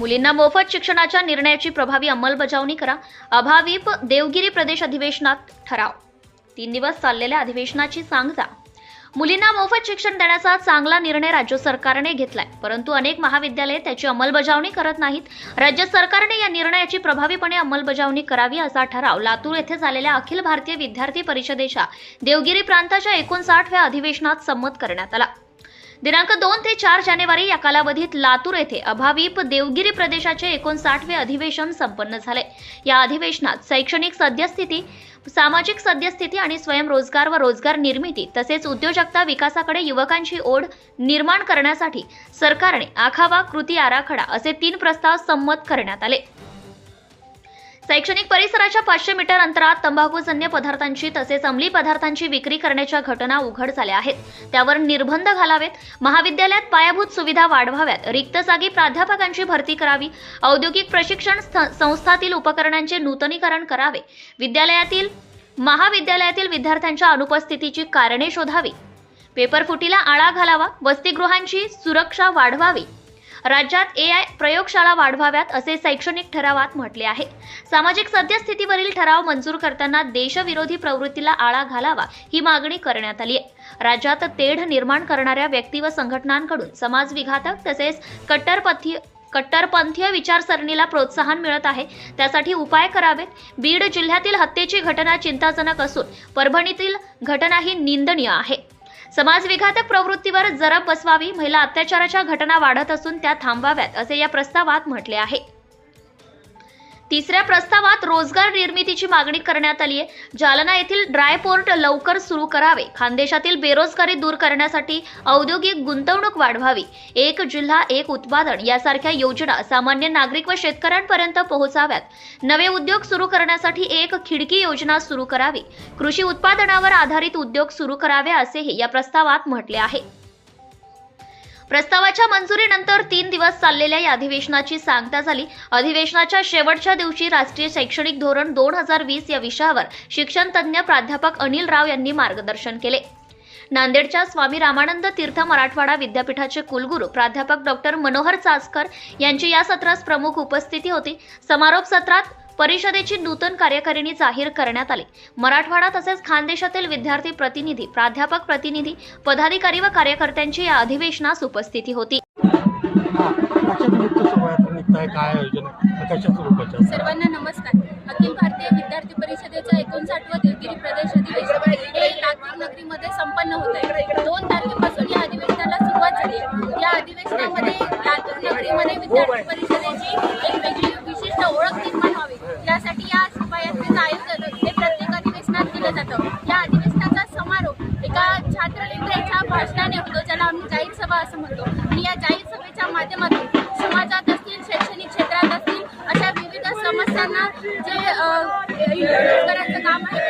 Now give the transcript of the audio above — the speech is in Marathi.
मुलींना मोफत शिक्षणाच्या निर्णयाची प्रभावी अंमलबजावणी करा. अभाविप देवगिरी प्रदेश अधिवेशनात ठराव. तीन दिवस चाललेल्या अधिवेशनाची सांगता मुलींना मोफत शिक्षण देण्याचा चांगला निर्णय राज्य सरकारने घेतलाय. परंतु अनेक महाविद्यालये त्याची अंमलबजावणी करत नाहीत. राज्य सरकारने या निर्णयाची प्रभावीपणे अंमलबजावणी करावी असा ठराव लातूर येथे झालेल्या अखिल भारतीय विद्यार्थी परिषदेच्या देवगिरी प्रांताच्या एकोणसाठव्या अधिवेशनात संमत करण्यात आला. दिनांक दोन ते चार जानेवारी या कालावधीत लातूर येथे अभाविप देवगिरी प्रदेशाचे एकोणसाठवे अधिवेशन संपन्न झाले. या अधिवेशनात शैक्षणिक सद्यस्थिती सामाजिक सद्यस्थिती आणि स्वयंरोजगार व रोजगार निर्मिती तसेच उद्योजकता विकासाकडे युवकांची ओढ निर्माण करण्यासाठी सरकारने आखावा कृती आराखडा असे तीन प्रस्ताव संमत करण्यात आले. शैक्षणिक परिसराच्या पाचशे मीटर अंतरात तंबाखूजन्य पदार्थांची तसेच अंमली पदार्थांची विक्री करण्याच्या घटना उघड झाल्या आहेत. त्यावर निर्बंध घालावेत. महाविद्यालयात पायाभूत सुविधा वाढवाव्यात. रिक्त जागी प्राध्यापकांची भरती करावी. औद्योगिक प्रशिक्षण संस्थातील उपकरणांचे नूतनीकरण करावे. विद्यालयातील महाविद्यालयातील विद्यार्थ्यांच्या अनुपस्थितीची कारणे शोधावी. पेपरफुटीला आळा घालावा. वसतिगृहांची सुरक्षा वाढवावी. राज्यात ए आय प्रयोगशाळा वाढवाव्यात असे शैक्षणिक ठरावात म्हटले आहे. सामाजिक सद्यस्थितीवरील ठराव मंजूर करताना देशविरोधी प्रवृत्तीला आळा घालावा ही मागणी करण्यात आली आहे. राज्यात तेढ निर्माण करणाऱ्या व्यक्ती व संघटनांकडून समाजविघातक तसेच कट्टरपथी कट्टरपंथीय विचारसरणीला प्रोत्साहन मिळत आहे. त्यासाठी उपाय करावेत. बीड जिल्ह्यातील हत्येची घटना चिंताजनक असून परभणीतील घटना ही निंदनीय आहे. समाजविघातक प्रवृत्तीवर जरब बसवावी महिला अत्याचाराच्या घटना वाढत असून त्या थांबवाव्यात असे या प्रस्तावात म्हटले आहे. तिसऱ्या प्रस्तावात रोजगार निर्मितीची मागणी करण्यात आली आहे. जालना येथील ड्राय पोर्ट लवकर सुरू करावे. खानदेशातील बेरोजगारी दूर करण्यासाठी औद्योगिक गुंतवणूक वाढवावी. एक जिल्हा एक उत्पादन यासारख्या योजना सामान्य नागरिक व शेतकऱ्यांपर्यंत पोहोचाव्यात. नवे उद्योग सुरू करण्यासाठी एक खिडकी योजना सुरू करावी. कृषी उत्पादनावर आधारित उद्योग सुरू करावे असेही या प्रस्तावात म्हटले आहे. प्रस्तावाच्या मंजुरीनंतर तीन दिवस चाललेल्या या अधिवेशनाची सांगता झाली. अधिवेशनाच्या शेवटच्या दिवशी राष्ट्रीय शैक्षणिक धोरण दोन हजार वीस या विषयावर शिक्षण तज्ज्ञ प्राध्यापक अनिल राव यांनी मार्गदर्शन केले. नांदेडच्या स्वामी रामानंद तीर्थ मराठवाडा विद्यापीठाचे कुलगुरू प्राध्यापक डॉक्टर मनोहर चासकर यांची या सत्रास प्रमुख उपस्थिती होती. समारोप सत्रात परिषदेची नूतन कार्यकारिणी जाहीर करण्यात आली. मराठवाडा तसेच खानदेशातील विद्यार्थी प्रतिनिधी प्राध्यापक प्रतिनिधी पदाधिकारी व कार्यकर्त्यांची या अधिवेशनास उपस्थिती होती? सर्वांना नमस्कार. अखिल भारतीय विद्यार्थी परिषदेचं एकोणसाठवं देवगिरी प्रदेश अधिवेशन हे लातूर नगरीमध्ये संपन्न होत आहे. दोन तारखेपासून या अधिवेशनाला सुरुवात झाली आहे. या अधिवेशनामध्ये लातूर नगरीमध्ये विद्यार्थी परिषदेची एक वेगळी विशिष्ट ओळख केलं जातं. या अधिवेशनाचा समारोप एका छात्रनेत्याच्या भाषणाने होतो ज्याला आम्ही जाहीर सभा असं म्हणतो. आणि या जाहीर सभेच्या माध्यमातून समाजात असतील शैक्षणिक क्षेत्रात असतील अशा विविध समस्यांना जे इंट्रोड्यूस करायचं काम आहे